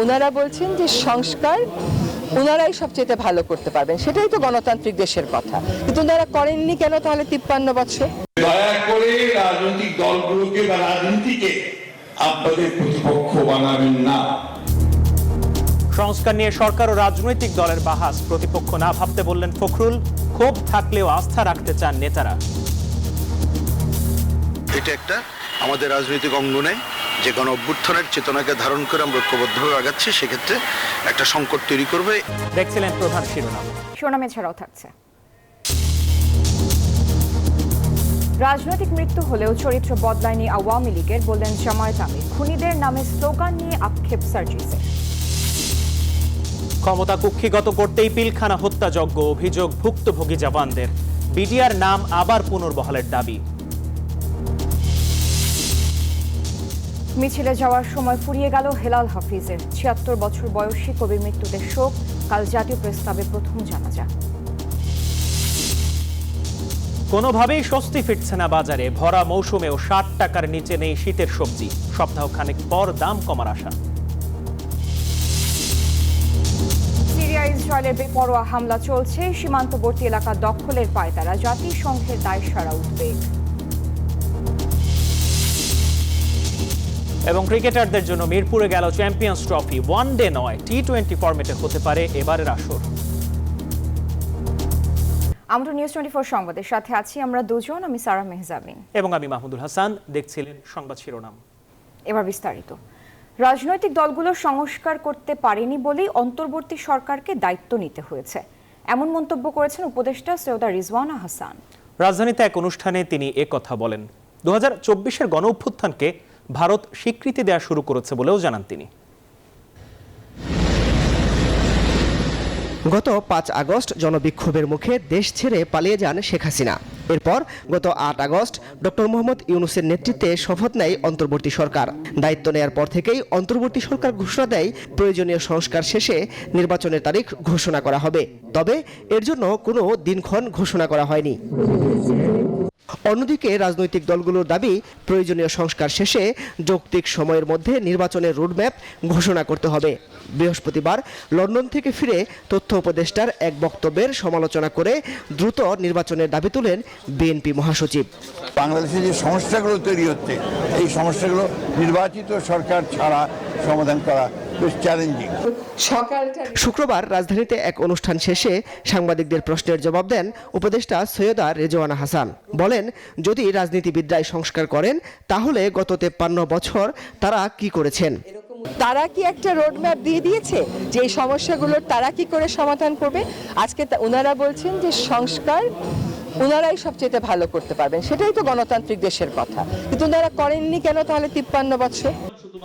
ওনারা বলছেন যে সংস্কার ওনারাই সবচেয়ে ভালো করতে পারবেন। সেটাই তো গণতান্ত্রিক দেশের কথা। কিন্তু ওনারা করেননি কেন তাহলে তিপ্পান্ন বছর? দয়া করে রাজনৈতিক দলগুলোকে বা রাজনীতিকে আপনাদের প্রতিপক্ষ বানাবেন না। সংস্কার নিয়ে সরকার ও রাজনৈতিক দলের বাহাস প্রতিপক্ষ না ভাবতে বললেন ফখরুল। ক্ষোভ থাকলেও আস্থা রাখতে চান নেতারা। এটা একটা আমাদের রাজনৈতিক অঙ্গনে যে গণ অভ্যুত্থানের চেতনাকে ধারণ করে আমরা ঐক্যবদ্ধভাবে আগাচ্ছি সেক্ষেত্রে একটা সংকট তৈরি করবে। দেখছিলেন প্রধান শিরোনাম। শিরোনামে ছাড়াও থাকছে। রাজনৈতিক মৃত্যু হলেও চরিত্র বদলায়নি আওয়ামী লীগের বললেন জামায়াত আমির। খুনিদের নামে স্লোগান নিয়ে আক্ষেপ সার্জিসের। ক্ষমতা কুক্ষিগত করতেই পিলখানা হত্যাযজ্ঞ অভিযোগ ভুক্তভোগী জওয়ানদের। বিডিআর নাম আবার পুনর্বহালের দাবি। মিছিলে যাওয়ার সময় ফুরিয়ে গেল হেলাল হাফিজের। ছিয়াত্তর বছর বয়সী কবির মৃত্যুতে শোক কাল জাতীয় প্রস্তাবে প্রথম জানাজা। কোনোভাবেই স্বস্তি ফিরছে না বাজারে ভরা মৌসুমেও ষাট টাকার নিচে নেই শীতের সবজি। সপ্তাহখানেক পর দাম কমার আশা। সিরিয়া ইসরায়েলের বেপরোয়া হামলা চলছে সীমান্তবর্তী এলাকা দখলের পায়তারা জাতিসংঘের দায় সারা উদ্বেগ। এবং ক্রিকেটারদের জন্য মিরপুরে গেল চ্যাম্পিয়ন্স ট্রফি ওয়ান ডে নয় টি টোয়েন্টি ফরম্যাটে হতে পারে এবারের আসর। আমরা নিউজ টোয়েন্টি ফোর সংবাদের সাথে আছি আমরা দুজন আমি সারা মেহজাবিন। এবং আমি মাহমুদুল হাসান দেখছিলেন সংবাদ শিরোনাম। এবার বিস্তারিত। রাজনৈতিক দলগুলো সংস্কার করতে পারেনি বলেই অন্তর্বর্তী সরকারকে দায়িত্ব নিতে হয়েছে। এমন মন্তব্য করেছেন উপদেষ্টা সৈয়দা রিজওয়ানা হাসান। রাজধানীতে এক অনুষ্ঠানে তিনি কথা বলেন। দু হাজার চব্বিশের গণ অভ্যুত্থানকে ভারত স্বীকৃতি দেওয়া শুরু করেছে বলেও জানান তিনি। গত পাঁচ আগস্ট জনবিক্ষোভের মুখে দেশ ছেড়ে পালিয়ে যান শেখ হাসিনা। এরপর গত আট আগস্ট ডক্টর মোহাম্মদ ইউনুসের নেতৃত্বে শপথ নেয় অন্তর্বর্তী সরকার। দায়িত্ব নেয়ার পর থেকেই অন্তর্বর্তী সরকার ঘোষণা দেয়, প্রয়োজনীয় সংস্কার শেষে নির্বাচনের তারিখ ঘোষণা করা হবে। তবে এর জন্য কোনো দিনক্ষণ ঘোষণা করা হয়নি। অন্যদিকে রাজনৈতিক দলগুলোর দাবি, প্রয়োজনীয় সংস্কার শেষে যৌক্তিক সময়ের মধ্যে নির্বাচনের রোডম্যাপ ঘোষণা করতে হবে। বৃহস্পতিবার লন্ডন থেকে ফিরে তথ্য উপদেষ্টার এক বক্তব্যের সমালোচনা করে দ্রুত নির্বাচনের দাবি তুলেন বিএনপি মহাসচিব। বাংলাদেশে যে সমস্যাগুলো তৈরি হচ্ছে, এই সমস্যাগুলো নির্বাচিত সরকার ছাড়া সমাধান করা বেশ চ্যালেঞ্জিং শুক্রবার রাজধানীতে এক অনুষ্ঠান শেষে সাংবাদিকদের প্রশ্নের জবাব দেন উপদেষ্টা সৈয়দা রেজওয়ানা হাসান। বলেন যদি রাজনীতিবিদরাই সংস্কার করেন তাহলে গত তেপ্পান্ন বছর তারা কি করেছেন? তারা কি একটা রোডম্যাপ দিয়ে দিয়েছে যে এই সমস্যাগুলোর তারা কি করে সমাধান করবে? আজকে তা- ওনারা বলছেন যে সংস্কার ওনারাই সবচেয়ে ভালো করতে পারবেন। সেটাই তো গণতান্ত্রিক দেশের কথা। কিন্তু ওনারা করেননি কেন তাহলে তিপ্পান্ন বছর?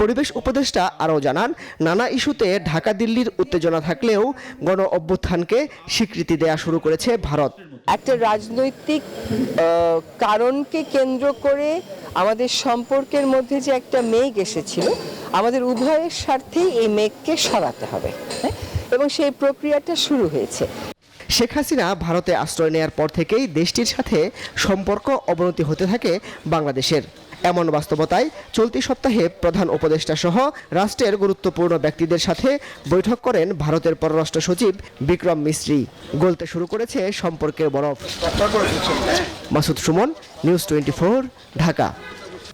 পরিবেশ উপদেষ্টা আরও জানান নানা ইস্যুতে ঢাকা দিল্লির উত্তেজনা থাকলেও গণ অভ্যুত্থানকে স্বীকৃতি দেয়া শুরু করেছে ভারত। একটা রাজনৈতিক কারণকে কেন্দ্র করে আমাদের সম্পর্কের মধ্যে যে একটা মেঘ এসেছিল আমাদের উভয়ের স্বার্থেই এই মেঘকে সরাতে হবে হ্যাঁ? এবং সেই প্রক্রিয়াটা শুরু হয়েছে। শেখ হাসিনা ভারতে আশ্রয় নেয়ার পর থেকেই দেশটির সাথে সম্পর্ক অবনতি হতে থাকে বাংলাদেশের। এমন বাস্তবতায় চলতি সপ্তাহে প্রধান উপদেষ্টা সহ রাষ্ট্রের গুরুত্বপূর্ণ ব্যক্তিদের সাথে বৈঠক করেন ভারতের পররাষ্ট্র সচিব বিক্রম মিস্ত্রি। গলতে শুরু করেছে সম্পর্কের বরফ। Masud Suman, news twenty four, Dhaka.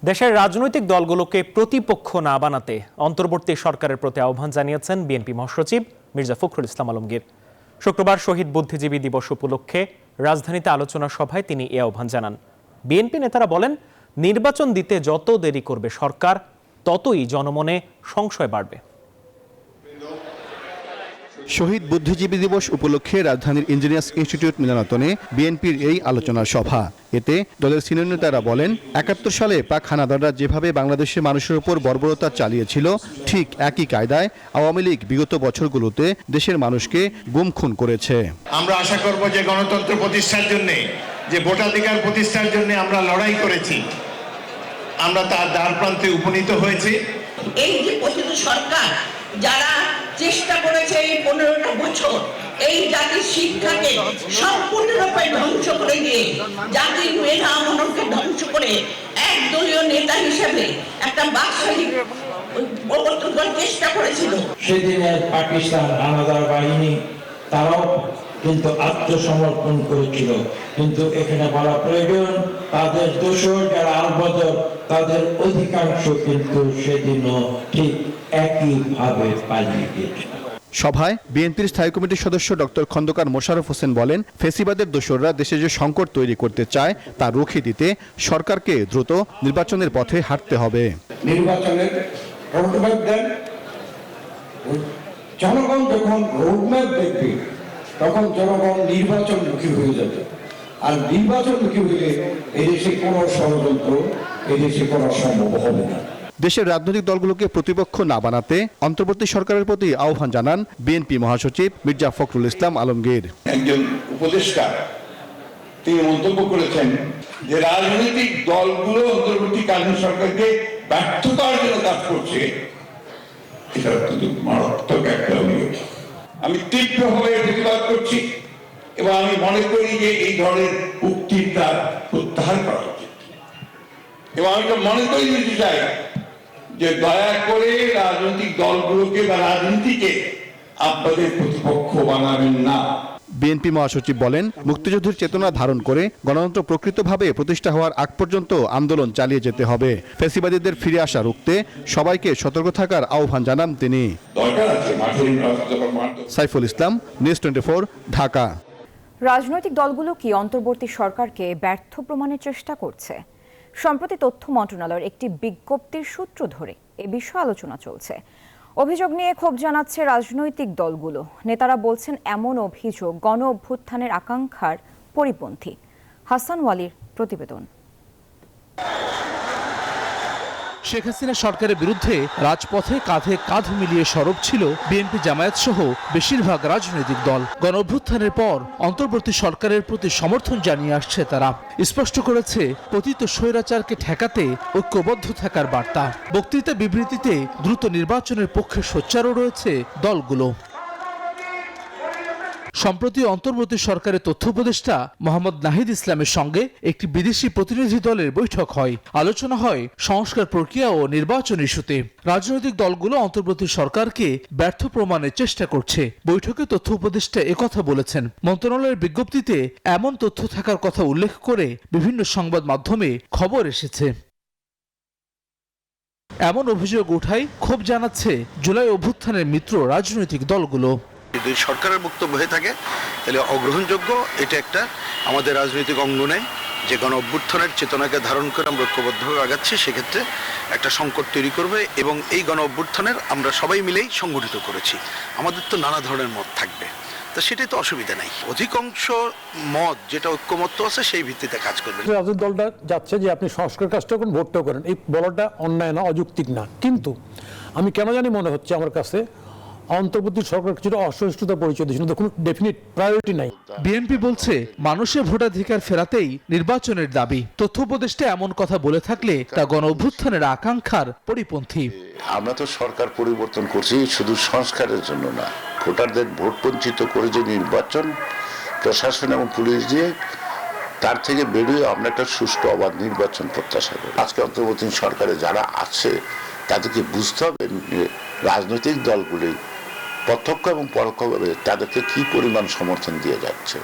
দেশের রাজনৈতিক দলগুলোকে প্রতিপক্ষ না বানাতে অন্তর্বর্তী সরকারের প্রতি আহ্বান জানিয়েছেন বিএনপি মহাসচিব মির্জা ফখরুল ইসলাম আলমগীর। শুক্রবার শহীদ বুদ্ধিজীবী দিবস উপলক্ষে রাজধানীতে আলোচনা সভায় তিনি এ আহ্বান জানান। বিএনপি নেতারা বলেন, নির্বাচন দিতে যত দেরি করবে সরকার, ততই জনমনে সংশয় বাড়বে। শহীদ বুদ্ধিজীবী দিবস উপলক্ষে রাজধানীর ইঞ্জিনিয়ার্স ইনস্টিটিউট মিলনায়তনে বিএনপির এই আলোচনা সভা। এতে দলের সিনিয়র নেতারা বলেন একাত্তর সালে পাক হানাদাররা যেভাবে বাংলাদেশের মানুষের উপর বর্বরতা চালিয়েছিল ঠিক একই কায়দায় আওয়ামী লীগ বিগত বছরগুলোতে দেশের মানুষকে গুম খুন করেছে। আমরা আশা করব যে গণতন্ত্র প্রতিষ্ঠার জন্য যে ভোটাধিকার প্রতিষ্ঠার জন্য আমরা লড়াই করেছি। আমরা তার দ্বার প্রান্তে উপনীত হয়েছি। এই যে পতিত সরকার যারা চেষ্টা করেছে এই পনেরোটা বছর এই জাতির শিক্ষাকে সম্পূর্ণরূপে ধ্বংস করে দিয়ে, জাতির মেধা মনকে ধ্বংস করে একদলীয় নেতা হিসেবে একটা বাৎসরিক করেছিল। সেদিনের পাকিস্তান বাহিনী, তারাও কিন্তু আত্মসমর্পণ করেছিল। কিন্তু এখানে বলা প্রয়োজন, তাদের দোষর যারা আলবদর তাদের অধিকাংশ কিন্তু সেদিনও ঠিক একইভাবে পালিয়ে গিয়েছিল সভায় বিএনপির স্থায়ী কমিটির সদস্য ডক্টর খন্দকার মোশারফ হোসেন বলেন ফেসিবাদের দোসররা দেশে যে সংকট তৈরি করতে চায় তা রুখে দিতে সরকারকে দ্রুত নির্বাচনের পথে হাঁটতে হবে। নির্বাচনের রোডম্যাপ দেন। জনগণ যখন রোডম্যাপ দেখবে তখন জনগণ নির্বাচনমুখী হয়ে যাবে। আর নির্বাচনমুখী হলে এদেশে কোনো ষড়যন্ত্র এদেশে করা সম্ভব হবে না। দেশের রাজনৈতিক দলগুলোকে প্রতিপক্ষ না বানাতে অন্তর্বর্তী সরকারের প্রতি আহ্বান জানান বিএনপি মহাসচিব মির্জা ফখরুল ইসলাম আলমগীর। একজন উপদেষ্টা, তিনি মন্তব্য করেছেন যে রাজনৈতিক দলগুলো অন্তর্বর্তীকালীন সরকারকে ব্যর্থ করার জন্য কাজ করছে। আমি তীব্রভাবে প্রতিবাদ করছি এবং আমি মনে করি যে এই ধরনের উক্তিটা প্রত্যাহার করা উচিত। এবং আমি মনে করি দিতে চাই যে দয়া করে রাজনৈতিক দলগুলোকে বা রাজনীতিকে আপনাদের প্রতিপক্ষ বানাবেন না। বিএনপি মহাসচিব বলেন মুক্তিযুদ্ধের চেতনা ধারণ করে গণতন্ত্র প্রকৃতভাবে প্রতিষ্ঠা হওয়ার আগ পর্যন্ত আন্দোলন চালিয়ে যেতে হবে। ফেসিবাদীদের ফিরে আসা রুখতে সবাইকে সতর্ক থাকার আহ্বান জানান তিনি। Saiful Islam news twenty Dhaka. রাজনৈতিক দলগুলো কি অন্তর্বর্তী সরকারকে ব্যর্থ প্রমাণের চেষ্টা করছে? সম্প্রতি তথ্য মন্ত্রণালয়ের একটি বিজ্ঞপ্তির সূত্র ধরে এ বিষয়ে আলোচনা চলছে। অভিযোগ নিয়ে ক্ষোভ জানাচ্ছে রাজনৈতিক দলগুলো। নেতারা বলছেন, এমন অভিযোগ গণ অভ্যুত্থানের আকাঙ্ক্ষার পরিপন্থী। হাসান ওয়ালির প্রতিবেদন। শেখ হাসিনা সরকারের বিরুদ্ধে রাজপথে কাঁধে কাঁধ মিলিয়ে সরব ছিল বিএনপি জামায়াত সহ বেশিরভাগ রাজনৈতিক দল। গণ অভ্যুত্থানের পর অন্তর্বর্তী সরকারের প্রতি সমর্থন জানিয়ে আসছে তারা। স্পষ্ট করেছে, পতিত স্বৈরাচারকে ঠেকাতে ঐক্যবদ্ধ থাকার বার্তা। বক্তৃতা বিবৃতিতে দ্রুত নির্বাচনের পক্ষে সোচ্চারও রয়েছে দলগুলো। সম্প্রতি অন্তর্বর্তী সরকারের তথ্য উপদেষ্টা মোহাম্মদ নাহিদ ইসলামের সঙ্গে একটি বিদেশি প্রতিনিধি দলের বৈঠক হয়। আলোচনা হয় সংস্কার প্রক্রিয়া ও নির্বাচন ইস্যুতে। রাজনৈতিক দলগুলো অন্তর্বর্তী সরকারকে ব্যর্থ প্রমাণের চেষ্টা করছে। বৈঠকে তথ্য উপদেষ্টা একথা বলেছেন। মন্ত্রণালয়ের বিজ্ঞপ্তিতে এমন তথ্য থাকার কথা উল্লেখ করে বিভিন্ন সংবাদ মাধ্যমে খবর এসেছে। এমন অভিযোগ উঠাই ক্ষোভ জানাচ্ছে জুলাই অভ্যুত্থানের মিত্র রাজনৈতিক দলগুলো। যদি সরকারের বক্তব্য হয়ে থাকে, তাহলে অগ্রহণযোগ্য এটা একটা আমাদের রাজনৈতিক অঙ্গনে যে গণ অভ্যুত্থানের চেতনাকে ধারণ করে আমরা ঐক্যবদ্ধভাবে আগাচ্ছি, সেক্ষেত্রে একটা সংকট তৈরি করবে এবং এই গণ অভ্যুত্থানের আমরা সবাই মিলেই সংগঠিত করেছি। আমাদের তো নানা ধরনের মত থাকবে। তা সেটাই তো অসুবিধা নাই। অধিকাংশ মত যেটা ঐক্যমত্য আছে, সেই ভিত্তিতে কাজ করবে। রাজনৈতিক দলটা যাচ্ছে যে আপনি সংস্কার কাজটা করুন, ভোটটাও করেন। এই বলাটা অন্যায় না, অযৌক্তিক না। কিন্তু আমি কেন জানি মনে হচ্ছে আমার কাছে অন্তর্বর্তী সরকার কিছুটা অসহিষ্ণুতা পরিচয় দিচ্ছে কোনো ডেফিনিট প্রায়োরিটি নাই। বিএনপি বলছে মানুষের ভোটাধিকার ফেরাতেই নির্বাচনের দাবি। তথ্য উপদেষ্টা এমন কথা বলে থাকলে তা গণ অভ্যুত্থানের আকাঙ্ক্ষার পরিপন্থী। আমরা তো সরকার পরিবর্তন করছি শুধু সংস্কারের জন্য না। ভোটারদের ভোট বঞ্চিত করে যে নির্বাচন প্রশাসন এবং পুলিশ দিয়ে তার থেকে বেরিয়ে আমরা একটা সুষ্ঠু অবাধ নির্বাচন প্রত্যাশা করি। আজকে অন্তর্বর্তী সরকারে যারা আছে তাদেরকে বুঝতে হবে রাজনৈতিক দলগুলি প্রত্যক্ষ এবং পরোক্ষভাবে তাদেরকে কি পরিমাণ সমর্থন দিয়ে যাচ্ছে?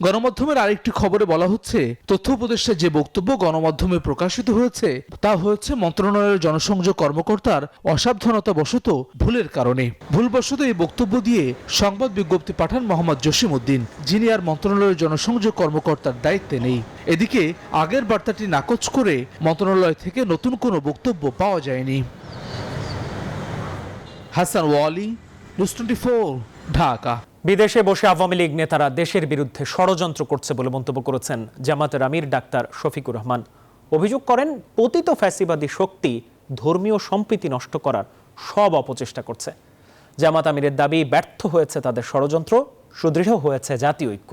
গণমাধ্যমের আরেকটি খবরে বলা হচ্ছে, তথ্য উপদেষ্টার যে বক্তব্য গণমাধ্যমে প্রকাশিত হয়েছে, তা হয়েছে মন্ত্রণালয়ের জনসংযোগ কর্মকর্তার অসাবধানতা বশত ভুলের কারণে। ভুলবশত এই বক্তব্য দিয়ে সংবাদ বিজ্ঞপ্তি পাঠান মোহাম্মদ জসিম উদ্দিন যিনি আর মন্ত্রণালয়ের জনসংযোগ কর্মকর্তার দায়িত্বে নেই। এদিকে, আগের বার্তাটি নাকচ করে মন্ত্রণালয় থেকে নতুন কোনো বক্তব্য পাওয়া যায়নি। হাসান ওয়ালি ঢাকা বিদেশে বসে আওয়ামী লীগ নেতারা দেশের বিরুদ্ধে ষড়যন্ত্র করছে বলে মন্তব্য করেছেন জামাতের আমির ডাক্তার শফিকুর রহমান। অভিযোগ করেন, পতিত ফ্যাসিবাদী শক্তি ধর্মীয় সম্প্রীতি নষ্ট করার সব অপচেষ্টা করছে। জামাত আমিরের দাবি ব্যর্থ হয়েছে তাদের ষড়যন্ত্র, সুদৃঢ় হয়েছে জাতীয় ঐক্য।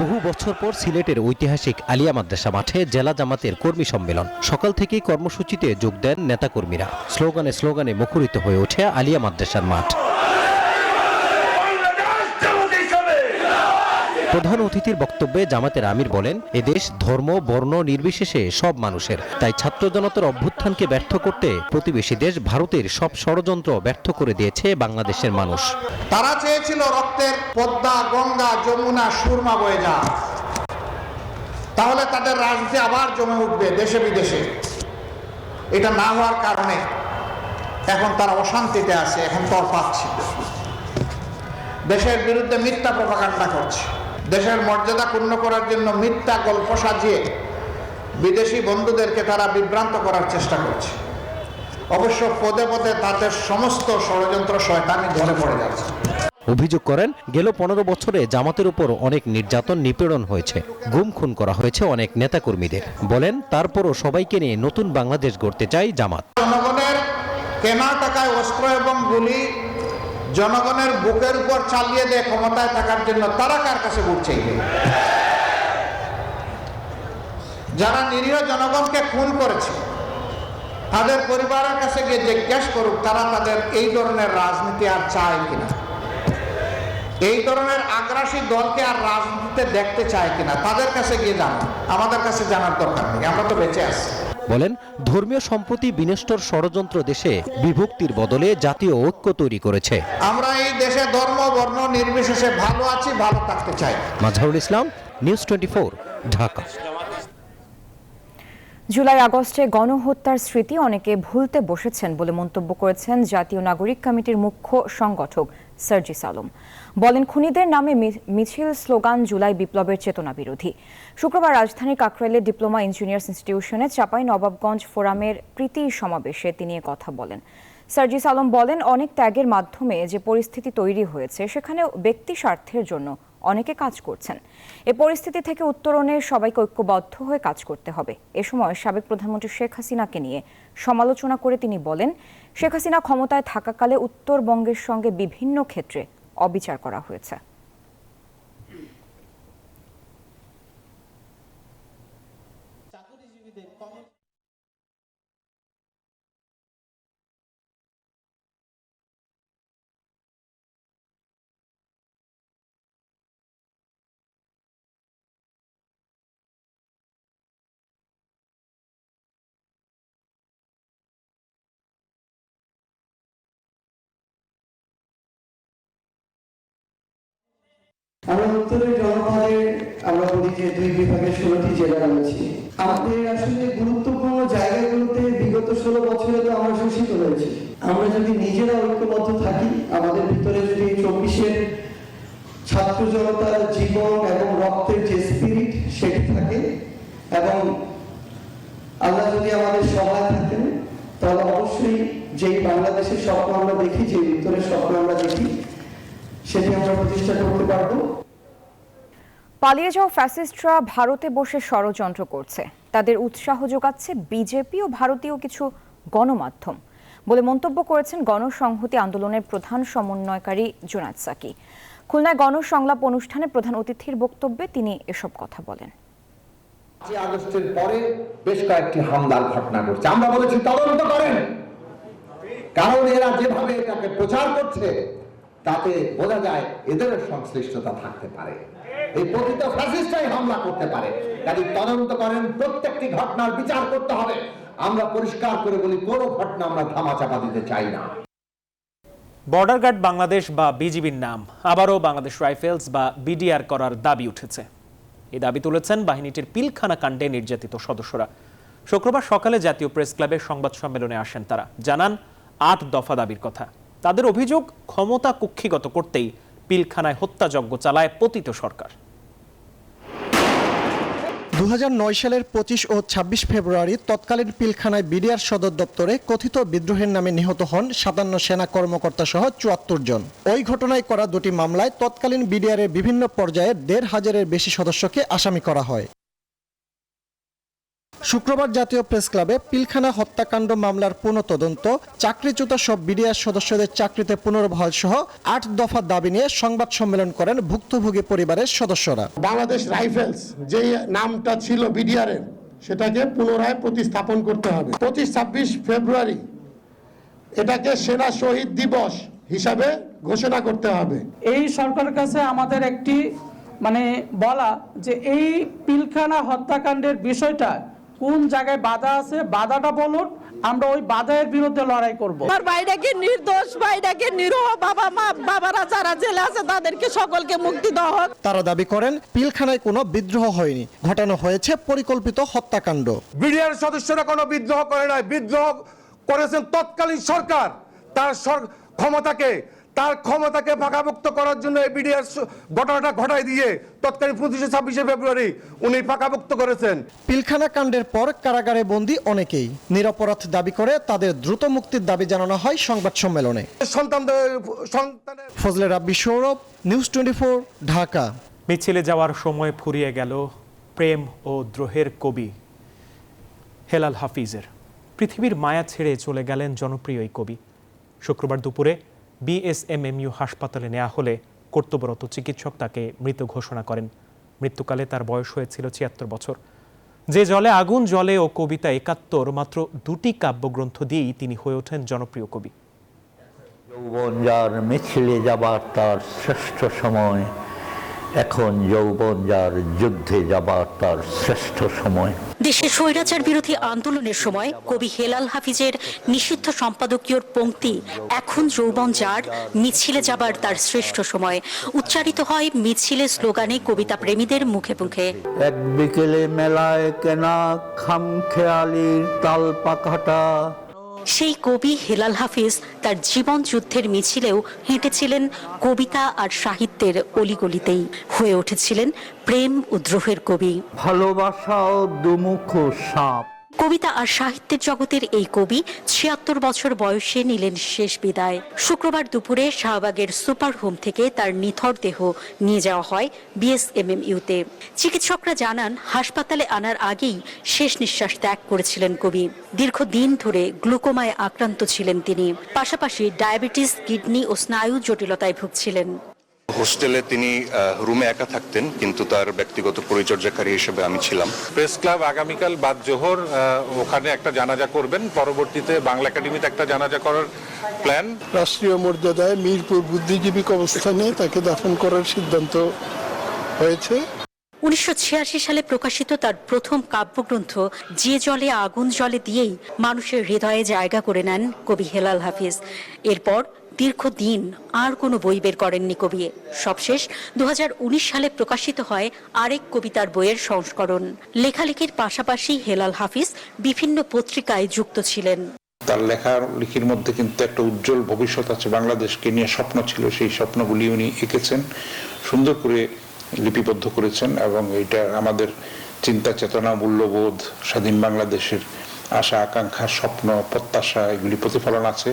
বহু বছর পর সিলেটের ঐতিহাসিক আলিয়া মাদ্রাসা মাঠে জেলা জামাতের কর্মী সম্মেলন। সকাল থেকেই কর্মসূচিতে যোগ দেন নেতাকর্মীরা। স্লোগানে স্লোগানে মুখরিত হয়ে ওঠে আলিয়া মাদ্রাসার মাঠ। প্রধান অতিথির বক্তব্যে জামাতের আমির বলেন এদেশ ধর্ম, বর্ণ, নির্বিশেষে সব মানুষের। তাই ছাত্র জনতার অভ্যুত্থানকে ব্যর্থ করতে প্রতিবেশী দেশ ভারতের সব ষড়যন্ত্র ব্যর্থ করে দিয়েছে বাংলাদেশের মানুষ। তারা চেয়েছিল রক্তের পদ্মা, গঙ্গা, যমুনা, সুরমা বয়ে যা তাহলে তাদের রাজনীতি আবার জমে উঠবে দেশে বিদেশে। এটা না হওয়ার কারণে এখন তারা অশান্তিতে আছে, এখন তর পাচ্ছে দেশের বিরুদ্ধে মিথ্যা প্রপাকাণ্ডা করছে। দেশের মর্যাদা পূর্ণ করার জন্য মিথ্যা গল্প সাজিয়ে বিদেশি বন্ধুদেরকে তারা বিভ্রান্ত করার চেষ্টা করছে। অবশ্য পদে পদে তাদের সমস্ত ষড়যন্ত্র শয়তানি ধরে পড়ে যাচ্ছে। অভিযোগ করেন গেল পনেরো বছরে জামাতের উপর অনেক নির্যাতন নিপীড়ন হয়েছে। গুম খুন করা হয়েছে অনেক নেতাকর্মীদের। বলেন তারপরও সবাইকে নিয়ে নতুন বাংলাদেশ গড়তে চাই জামাত। জনগণের কেনা টাকায় অস্ত্র এবং গুলি জনগণের বুকের উপর চালিয়ে দেয় ক্ষমতায় থাকার জন্য তারা কার কাছে ঘুরছে যারা নিরীহ জনগণকে খুন করেছে, তাদের পরিবারের কাছে গিয়ে জিজ্ঞেস করুক, তারা তাদের এই ধরনের রাজনীতি আর চায় কিনা? এই ধরনের আগ্রাসী দলকে আর রাজনীতিতে দেখতে চায় কিনা? তাদের কাছে গিয়ে জানো আমাদের কাছে জানার দরকার নেই, আমরা তো বেঁচে আছি। বলেন ধর্মীয় সম্প্রতি বিনষ্টর ষড়যন্ত্র দেশে বিভক্তির বদলে জাতীয় ঐক্য তৈরি করেছে। আমরা এই দেশে ধর্ম বর্ণ নির্বিশেষে ভালো আছি ভালো থাকতে চাই। Mazharul Islam news twenty Dhaka. July আগস্টে গণহত্যার স্মৃতি অনেকে ভুলতে বসেছেন বলে মন্তব্য করেছেন জাতীয় নাগরিক কমিটির মুখ্য সংগঠক। সার্জিস আলম বলেন, খুনিদের নামে মিছিল স্লোগান জুলাই বিপ্লবের চেতনা বিরোধী। শুক্রবার রাজধানীর কাকরাইলের ডিপ্লোমা ইঞ্জিনিয়ার্স ইনস্টিটিউশনে চাপাই নবাবগঞ্জ ফোরামের প্রীতি সমাবেশে তিনি কথা বলেন। সার্জিস আলম বলেন, অনেক ত্যাগের মাধ্যমে যে পরিস্থিতি তৈরি হয়েছে সেখানে ব্যক্তি স্বার্থের জন্য অনেকে কাজ করছেন। এ পরিস্থিতি থেকে উত্তরণে সবাইকে ঐক্যবদ্ধ হয়ে কাজ করতে হবে। এ সময় সাবেক প্রধানমন্ত্রী শেখ হাসিনাকে নিয়ে সমালোচনা করে তিনি বলেন শেখ হাসিনা ক্ষমতায় থাকাকালে উত্তরবঙ্গের সঙ্গে বিভিন্ন ক্ষেত্রে অবিচার করা হয়েছে। আমরা উত্তরের জনপদে আমরা বলি যে দুই বিভাগে ষোলোটি জেলা রয়েছে। আমাদের আসলে গুরুত্বপূর্ণ জায়গাগুলোতে বিগত ষোলো বছরে তো আমরা শোষিত হয়েছি। আমরা যদি নিজেরা ঐক্যবদ্ধ থাকি, আমাদের ভিতরে যদি চব্বিশের ছাত্র জনতার জীবন এবং রক্তের যে স্পিরিট সেটি থাকে এবং আল্লাহ যদি আমাদের সহায় থাকেন, তাহলে অবশ্যই যেই বাংলাদেশের স্বপ্ন আমরা দেখি যে উত্তরের স্বপ্ন আমরা দেখি সেটি আমরা প্রতিষ্ঠা করতে পারব। পালিয়ে যাওয়া ফ্যাসিস্টরা ভারতে বসে ষড়যন্ত্র করছে। তাদের উৎসাহ যোগাচ্ছে বিজেপি ও ভারতীয় কিছু গণমাধ্যম বলে মন্তব্য করেছেন গণসংহতি আন্দোলনের প্রধান সমন্বয়কারী জোনাদ সাকি। খুলনায় গণসংলাপ অনুষ্ঠানে প্রধান অতিথির বক্তব্যে তিনি এসব কথা বলেন। পাঁচই আগস্টের পরে বেশ কয়েকটি হামলার ঘটনা ঘটছে। আমরা বলেছি তদন্ত করেন। কারণ এরা যেভাবে এটাকে প্রচার করছে তাতে বোঝা যায় এদের সংশ্লিষ্টতা থাকতে পারে। এই প্রকৃত ফ্যাসিস্টরাই হামলা করতে পারে। কাজে তদন্ত করেন, প্রত্যেকটি ঘটনার বিচার করতে হবে। আমরা পরিষ্কার করে বলি, কোনো ঘটনা আমরা ধামাচাপা দিতে চাই না। বর্ডার গার্ড বাংলাদেশ বা বিজিবির নাম। আবারও বাংলাদেশ রাইফেলস বা বিডিআর করার দাবি উঠেছে। এই দাবি তুলেছেন বাহিনীটির পিলখানা কাণ্ডে নির্যাতিত সদস্যরা। শুক্রবার সকালে জাতীয় প্রেস ক্লাবের সংবাদ সম্মেলনে আসেন তারা। জানান, আট দফা দাবির কথা। তাদের অভিযোগ ক্ষমতা কুক্ষিগত করতেই পিলখানায় হত্যাযজ্ঞ চালায় পতিত সরকার। দু হাজার নয় সালের পঁচিশ ও ২৬ ফেব্রুয়ারি তৎকালীন পিলখানায় বিডিআর সদর দপ্তরে কথিত বিদ্রোহের নামে নিহত হন সাতান্ন সেনা কর্মকর্তা সহ চুয়াত্তর জন। ওই ঘটনায় করা দুটি মামলায় তৎকালীন বিডিআরের বিভিন্ন পর্যায়ে দেড় হাজারের বেশি সদস্যকে আসামি করা হয়। শুক্রবার জাতীয় প্রেস ক্লাবে পিলখানা হত্যাকাণ্ড মামলার পুনঃতদন্ত চাকরিচ্যুত সব বিডিআর সদস্যদের চাকরিতে পুনর্বহাল সহ আট দফা দাবি নিয়ে সংবাদ সম্মেলন করেন ভুক্তভোগী পরিবারের সদস্যরা। বাংলাদেশ রাইফেলস যে নামটা ছিল বিডিআরের সেটাকে পুনরায় প্রতিস্থাপন করতে হবে। পঁচিশ ছাব্বিশ ফেব্রুয়ারি এটাকে সেনা শহীদ দিবস হিসাবে ঘোষণা করতে হবে। এই সরকারের কাছে আমাদের একটি মানে বলা যে এই পিলখানা হত্যাকাণ্ডের বিষয়টা কোন জায়গায় বাধা আছে বাধাটা বলুন আমরা ওই বাধার বিরুদ্ধে লড়াই করব। আমার ভাইটাকে নির্দোষ ভাইটাকে নিরহ বাবা মা বাবারা যারা জেলে আছে তাদেরকে সকলকে মুক্তি দেওয়া হোক। তারা দাবি করেন পিলখানায় কোনো বিদ্রোহ হয়নি। ঘটানো হয়েছে পরিকল্পিত হত্যাকাণ্ড। বিডিআর সদস্যরা কোনো বিদ্রোহ করে নাই। বিদ্রোহ করেছেন তৎকালীন সরকার। তার ক্ষমতাকে তার ক্ষমতাকে ফাঁকাভুক্ত করার জন্য এই বিডিআর ঘটনাটা ঘটাই দিয়ে তৎকালীন পঁচিশে ছাব্বিশে ফেব্রুয়ারি উনি ফাঁকাভুক্ত করেছেন। পিলখানা কাণ্ডের পর কারাগারে বন্দী অনেকেই। নিরপরাধ দাবি করে তাদের দ্রুত মুক্তির দাবি জানানো হয় সংবাদ সম্মেলনে। সন্তানদের সন্তানের Fazle Rabbi Sourav news twenty four Dhaka. মিছিলে যাওয়ার সময় ফুরিয়ে গেল প্রেম ও দ্রোহের কবি হেলাল হাফিজের। পৃথিবীর মায়া ছেড়ে চলে গেলেন জনপ্রিয় এই কবি। শুক্রবার দুপুরে বিএসএমএমইউ হাসপাতালে নেওয়া হলে কর্তব্যরত চিকিৎসক তাকে মৃত ঘোষণা করেন। মৃত্যুকালে তার বয়স হয়েছিল ছিয়াত্তর বছর। যে জলে আগুন জলে ও কবিতা একাত্তর মাত্র দুটি কাব্যগ্রন্থ দিয়েই তিনি হয়ে ওঠেন জনপ্রিয় কবি। যৌবন যার মিছিলে যাবার তার শ্রেষ্ঠ সময় এখন যৌবন যার যুদ্ধে যাবার তার শ্রেষ্ঠ সময়। দেশের স্বৈরাচার বিরোধী আন্দোলনের সময় কবি হেলাল হাফিজের নিষিদ্ধ সম্পাদকীয় পংক্তি এখন যৌবন যার মিছিলে যাবার তার শ্রেষ্ঠ সময়। উচ্চারিত হয় মিছিলে স্লোগানে কবিতা প্রেমীদের মুখে মুখে। এক বিকেলে মেলায় কেনা খাম খেয়ালির তাল পাখাটা সেই কবি হেলাল হাফিজ তার জীবন যুদ্ধের মিছিলেও হেঁটেছিলেন কবিতা আর সাহিত্যের অলিগলিতেই। হয়ে উঠেছিলেন প্রেম ও দ্রোহের কবি। ভালোবাসাও দুমুখ সাপ। কবিতা আর সাহিত্যের জগতের এই কবি ছিয়াত্তর বছর বয়সে নিলেন শেষ বিদায়। শুক্রবার দুপুরে শাহবাগের সুপার হোম থেকে তার নিথর দেহ নিয়ে যাওয়া হয় বিএসএমএমইউতে। চিকিৎসকরা জানান, হাসপাতালে আনার আগেই শেষ নিঃশ্বাস ত্যাগ করেছিলেন কবি। দীর্ঘদিন ধরে গ্লুকোমায় আক্রান্ত ছিলেন তিনি। পাশাপাশি ডায়াবেটিস, কিডনি ও স্নায়ু জটিলতায় ভুগছিলেন। হোস্টেলে তিনি রুমে একা থাকতেন কিন্তু তার ব্যক্তিগত পরিচর্যাকারী হিসেবে আমি ছিলাম। প্রেস ক্লাব আগামীকাল বাদ জোহর ওখানে একটা জানাজা করবেন। পরবর্তীতে বাংলা একাডেমিতে একটা জানাজা করার প্ল্যান। রাষ্ট্রীয় মর্যাদায় মিরপুর বুদ্ধিজীবী কবরস্থানে তাকে দাফন করার সিদ্ধান্ত হয়েছে। উনিশশো ছিয়াশি সালে প্রকাশিত তার প্রথম কাব্যগ্রন্থ যে জলে আগুন জলে দিয়েই মানুষের হৃদয়ে জায়গা করে নেন কবি হেলাল হাফিজ। এরপর দীর্ঘদিন আর কোনো বই বের করেননি কবি। সবশেষ দু হাজার উনিশ সালে প্রকাশিত হয় আরেক কবিতার বইয়ের সংস্করণ। লেখালেখির পাশাপাশি হেলাল হাফিজ বিভিন্ন পত্রিকায় যুক্ত ছিলেন। তার লেখার লিখির মধ্যে কিন্তু একটা উজ্জ্বল ভবিষ্যৎ আছে বাংলাদেশকে নিয়ে স্বপ্ন ছিল, সেই স্বপ্নগুলি উনি এঁকেছেন, সুন্দর করে লিপিবদ্ধ করেছেন এবং এটা আমাদের চিন্তা, চেতনা, মূল্যবোধ, স্বাধীন বাংলাদেশের আশা, আকাঙ্ক্ষা, স্বপ্ন, প্রত্যাশা, এগুলি প্রতিফলন আছে।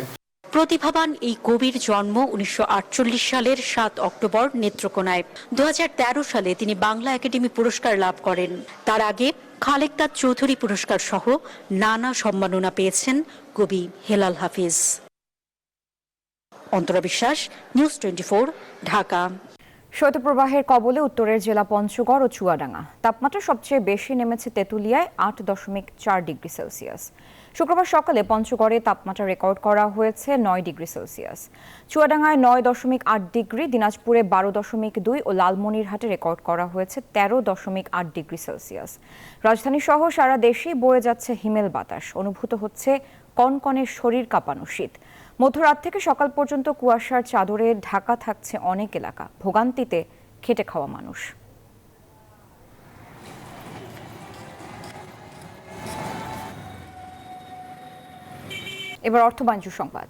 প্রতিভাবান এই কবির জন্ম উনিশশো আটচল্লিশ সালের সাত অক্টোবর নেত্রকোনায়। দু হাজার তেরো সালে তিনি বাংলা একাডেমি পুরস্কার লাভ করেন। তার আগে খালেকদার চৌধুরী পুরস্কার সহ নানা সম্মাননা পেয়েছেন কবি হেলাল হাফিজ। অন্তরা বিশ্বাস, নিউজ টোয়েন্টি ঢাকা। শৈত্যপ্রবাহের কবলে উত্তরের জেলা পঞ্চগড় ও চুয়াডাঙ্গা তাপমাত্রা সবচেয়ে বেশি নেমেছে তেঁতুলিয়ায় আট দশমিক চার ডিগ্রি সেলসিয়াস। শুক্রবার সকালে পঞ্চগড়ে তাপমাত্রা রেকর্ড করা হয়েছে নয় ডিগ্রি সেলসিয়াস। চুয়াডাঙ্গায় নয় দশমিক আট ডিগ্রি, দিনাজপুরে বারো দশমিক দুই ও লালমনিরহাটে রেকর্ড করা হয়েছে তেরো দশমিক আট ডিগ্রি সেলসিয়াস। রাজধানী সহ সারা দেশেই বয়ে যাচ্ছে হিমেল বাতাস। অনুভূত হচ্ছে কনকনে শরীর কাঁপানো শীত। মধ্যরাত থেকে সকাল পর্যন্ত কুয়াশার চাদরে ঢাকা থাকছে অনেক এলাকা। ভোগান্তিতে খেটে খাওয়া মানুষ। এবার অর্থ সংবাদ।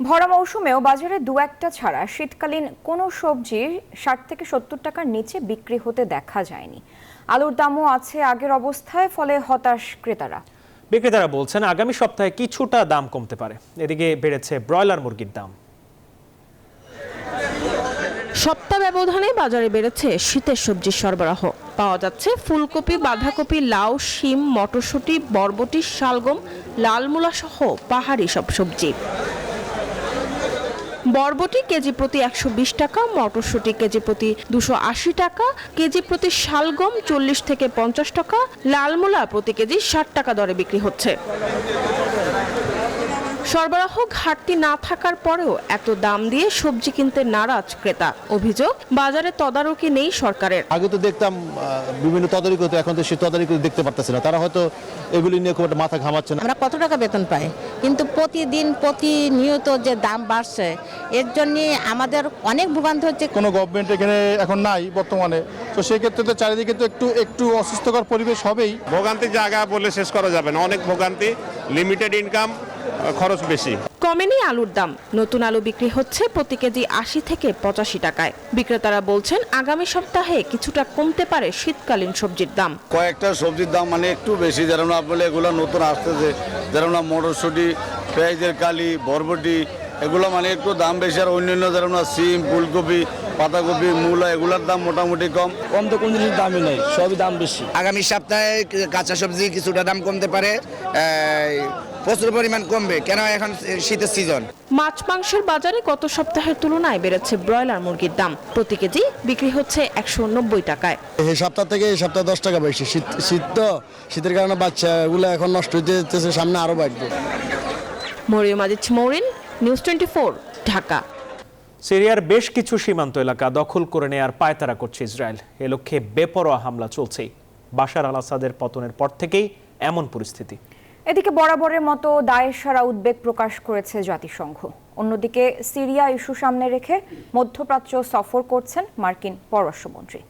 ভরা মৌসুমেও বাজারে দু একটা ছাড়া শীতকালীন কোনো সবজি ষাট থেকে সত্তর টাকার নিচে বিক্রি হতে দেখা যায়নি। আলুর দামও আছে আগের অবস্থায়, ফলে হতাশ ক্রেতারা। বিক্রেতারা বলছেন, আগামী সপ্তাহে কিছুটা দাম কমতে পারে। এদিকে বেড়েছে ব্রয়লার মুরগির দাম। সপ্তাহ ব্যবধানে বাজারে বেড়েছে শীতের সবজির সরবরাহ। পাওয়া যাচ্ছে ফুলকপি, বাঁধাকপি, লাউ, শিম, মটরশুঁটি, বরবটি, শালগম লাল মূলা সহ পাহাড়ি সব সবজি। বরবটি কেজি প্রতি একশো বিশ টাকা, মটরশুঁটি কেজি প্রতি দুশো টাকা, কেজি প্রতি শালগম চল্লিশ থেকে পঞ্চাশ টাকা, লালমোলা প্রতি কেজি ষাট টাকা দরে বিক্রি হচ্ছে। সরবরাহ ঘাটতি না থাকার পরেও এত দাম দিয়ে সবজি কিনতে নারাজ ক্রেতা। অভিযোগ বাজারে তদারকি নেই সরকারের। আগে তো দেখতাম বিভিন্ন তদারকি হতো এখন তো সে তদারকি দেখতে পারতেছে না। তারা হয়তো এগুলি নিয়ে খুব মাথা ঘামাচ্ছে না। আমরা কত টাকা বেতন পাই? কিন্তু প্রতিদিন প্রতিনিয়ত যে দাম বাড়ছে এর জন্য আমাদের অনেক ভোগান্তি হচ্ছে। কোনো গভর্নমেন্ট এখানে এখন নাই বর্তমানে। তো সেক্ষেত্রে তো চারিদিকে তো একটু একটু অসুস্থকর পরিবেশ হবেই। ভোগান্তির জায়গা বলে শেষ করা যাবে না। অনেক ভোগান্তি লিমিটেড ইনকাম খরচ বেশি। কমেনি আলুর দাম। নতুন আলু বিক্রি হচ্ছে প্রতি কেজি আশি থেকে পঁচাশি টাকায়। বিক্রেতারা বলছেন আগামী সপ্তাহে কিছুটা কমতে পারে শীতকালীন সবজির দাম। কয়েকটা সবজির দাম মানে একটু বেশি যেমন আপনার এগুলো নতুন আসতেছে যেমন মটরশুঁটি পেঁয়াজের কালি বরবটি এগুলো মানে একটু দাম বেশি আর অন্যান্য যেমন সিম ফুলকপি পাতাকপি মূলা এগুলোর দাম মোটামুটি কম। কম তো কোন জিনিসের দামই নেই সবই দাম বেশি। আগামী সপ্তাহে কাঁচা সবজি কিছুটা দাম কমতে পারে প্রচুর পরিমাণ কমবে। কেন এখন শীতের সিজন মাছ মাংসের বাজারে গত সপ্তাহের তুলনায় বেড়েছে ব্রয়লার মুরগির দাম। প্রতি কেজি বিক্রি হচ্ছে একশো নব্বই টাকায়। এই সপ্তাহ থেকে এই সপ্তাহে দশ টাকা বেশি। শীত শীত তো শীতের কারণে বাচ্চা এগুলো এখন নষ্ট হইতে যেতেছে সামনে আরও বাড়বে। Mariam Aziz Maurin news twenty four Dhaka. সিরিয়ার বেশ কিছু সীমান্ত এলাকা দখল করে নেয়ার পায়তারা করছে ইসরায়েল। এ লক্ষ্যে বেপরোয়া হামলা চলছেই। বাশার আল আসাদের পতনের পর থেকেই এমন পরিস্থিতি। এদিকে বরাবরের মতো দায়ের সারা উদ্বেগ প্রকাশ করেছে জাতিসংঘ। অন্যদিকে সিরিয়া ইস্যু সামনে রেখে মধ্যপ্রাচ্য সফর করছেন মার্কিন পররাষ্ট্রমন্ত্রী।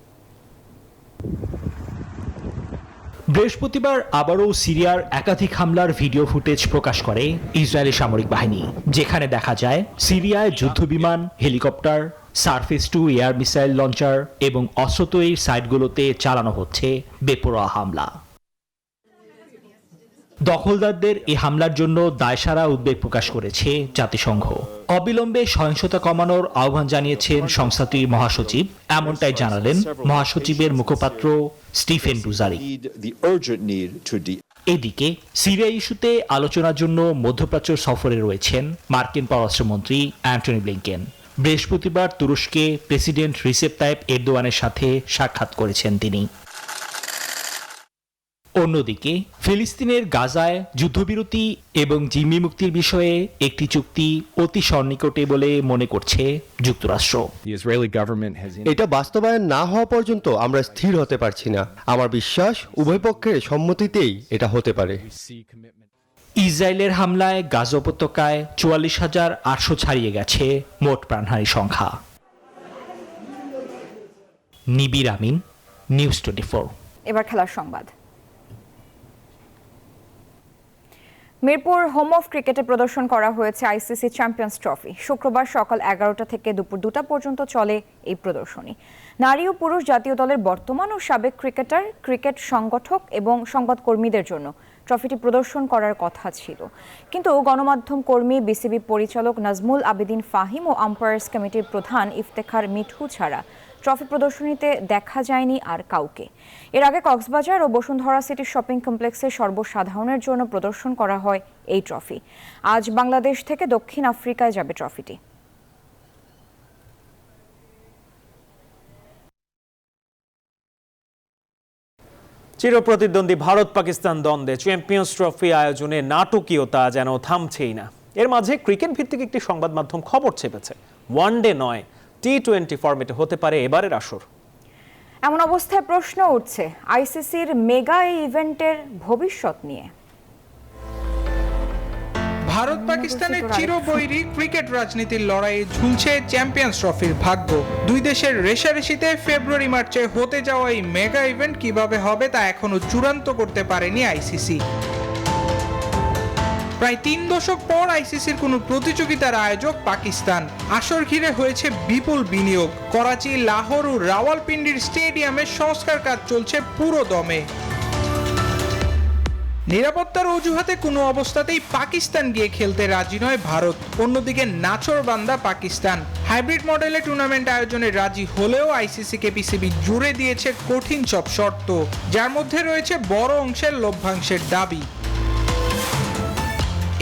বৃহস্পতিবার আবারও সিরিয়ার একাধিক হামলার ভিডিও ফুটেজ প্রকাশ করে ইসরায়েলি সামরিক বাহিনী, যেখানে দেখা যায় সিরিয়ায় যুদ্ধবিমান, helicopter, surface to air missile launcher এবং অস্ত্র তৈরির সাইটগুলোতে চালানো হচ্ছে বেপরোয়া হামলা। দখলদারদের এই হামলার জন্য দায়সারা উদ্বেগ প্রকাশ করেছে জাতিসংঘ। অবিলম্বে সহিংসতা কমানোর আহ্বান জানিয়েছেন সংস্থাটির মহাসচিব, এমনটাই জানালেন মহাসচিবের মুখপাত্র স্টিফেন ডুজারি এদিকে, সিরিয়া ইস্যুতে আলোচনার জন্য মধ্যপ্রাচ্য সফরে রয়েছেন মার্কিন পররাষ্ট্রমন্ত্রী অ্যান্টনি ব্লিংকেন। বৃহস্পতিবার তুরস্কে প্রেসিডেন্ট রিসেপ তাইপ এরদোয়ানের সাথে সাক্ষাৎ করেছেন তিনি। অন্যদিকে ফিলিস্তিনের গাজায় যুদ্ধবিরতি এবং জিম্মি মুক্তির বিষয়ে একটি চুক্তি অতি সন্নিকটে বলে মনে করছে যুক্তরাষ্ট্র। এটা বাস্তবায়ন না হওয়া পর্যন্ত আমরা স্থির হতে পারছি না। আমার বিশ্বাস উভয় পক্ষের সম্মতিতেই এটা হতে পারে। ইসরায়েলের হামলায় গাজা উপত্যকায় চুয়াল্লিশ হাজার আটশো ছাড়িয়ে গেছে মোট প্রাণহানি সংখ্যা। নিবির আমিন নিউজ টোয়েন্টি এবার খেলার সংবাদ। মিরপুর হোম অফ ক্রিকেটে প্রদর্শন করা হয়েছে আইসিসি চ্যাম্পিয়ন্স ট্রফি। শুক্রবার সকাল এগারোটা থেকে দুপুর দুটা পর্যন্ত চলে এই প্রদর্শনী। নারী ও পুরুষ জাতীয় দলের বর্তমান ও সাবেক ক্রিকেটার, ক্রিকেট সংগঠক এবং সংবাদকর্মীদের জন্য ট্রফিটি প্রদর্শন করার কথা ছিল। কিন্তু গণমাধ্যম কর্মী, বিসিবি পরিচালক নাজমুল আবেদিন ফাহিম ও আম্পায়ার্স কমিটির প্রধান ইফতেখার মিঠু ছাড়া ট্রফি প্রদর্শনীতে দেখা যায়নি আর কাউকে। এর আগে কক্সবাজার ও বসুন্ধরা সিটি শপিং কমপ্লেক্সে সর্বসাধারণের জন্য প্রদর্শন করা হয় এই ট্রফি। আজ বাংলাদেশ থেকে দক্ষিণ আফ্রিকায় যাবে ট্রফিটি। চিরপ্রতিদ্বন্দ্বী ভারত পাকিস্তান দ্বন্দ্বে চ্যাম্পিয়ন্স ট্রফি আয়োজনে নাটকীয়তা যেন থামছেই না। এর মাঝে ক্রিকেট ভিত্তিক একটি সংবাদ মাধ্যম খবর ছেপেছে। ওয়ানডে নয় টি টোয়েন্টি ফর্মেটে হতে পারে এবারের আসর। এমন অবস্থায় প্রশ্ন উঠছে আইসিসির মেগা এই ইভেন্টের ভবিষ্যৎ নিয়ে। ভারত পাকিস্তানের চিরবৈরী ক্রিকেট রাজনীতির লড়াইয়ে ঝুলছে চ্যাম্পিয়ন্স ট্রফির ভাগ্য। দুই দেশের রেশারেশিতে ফেব্রুয়ারি মার্চে হতে যাওয়া এই মেগা ইভেন্ট কীভাবে হবে তা এখনও চূড়ান্ত করতে পারেনি আইসিসি। প্রায় তিন দশক পর আইসিসির কোনো প্রতিযোগিতার আয়োজক পাকিস্তান। আসর ঘিরে হয়েছে বিপুল বিনিয়োগ। করাচি, লাহোর ও রাওয়ালপিন্ডির স্টেডিয়ামে সংস্কার কাজ চলছে পুরো দমে। নিরাপত্তার অজুহাতে কোনো অবস্থাতেই পাকিস্তান গিয়ে খেলতে রাজি নয় ভারত। অন্যদিকে নাচরবান্দা পাকিস্তান। হাইব্রিড মডেলে টুর্নামেন্ট আয়োজনে রাজি হলেও আইসিসি পিসিবি জুড়ে দিয়েছে কঠিন সব শর্ত। যার মধ্যে রয়েছে বড় অংশের লভ্যাংশের দাবি।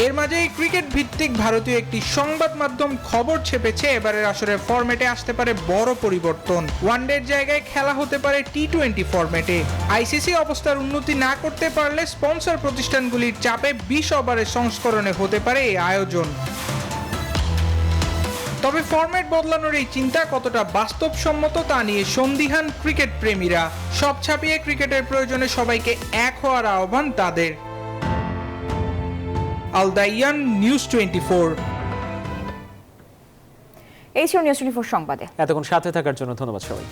এর মাঝেই ক্রিকেট ভিত্তিক ভারতীয় একটি সংবাদ মাধ্যম খবর ছেপেছে। এবারের আসরের ফরম্যাটে আসতে পারে বড় পরিবর্তন। ওয়ানডের জায়গায় খেলা হতে পারে টি টোয়েন্টি ফরম্যাটে আইসিসি অবস্থার উন্নতি না করতে পারলে স্পন্সর প্রতিষ্ঠানগুলির চাপে বিশ ওভারের সংস্করণে হতে পারে এই আয়োজন। তবে ফরম্যাট বদলানোর এই চিন্তা কতটা বাস্তবসম্মত তা নিয়ে সন্দিহান ক্রিকেট প্রেমীরা। সব ছাপিয়ে ক্রিকেটের প্রয়োজনে সবাইকে এক হওয়ার আহ্বান তাদের। আলদাইয়ান নিউজ টোয়েন্টি ফোর এই ছিল নিউজ টোয়েন্টি ফোর সংবাদে। এতক্ষণ সাথে থাকার জন্য ধন্যবাদ সবাই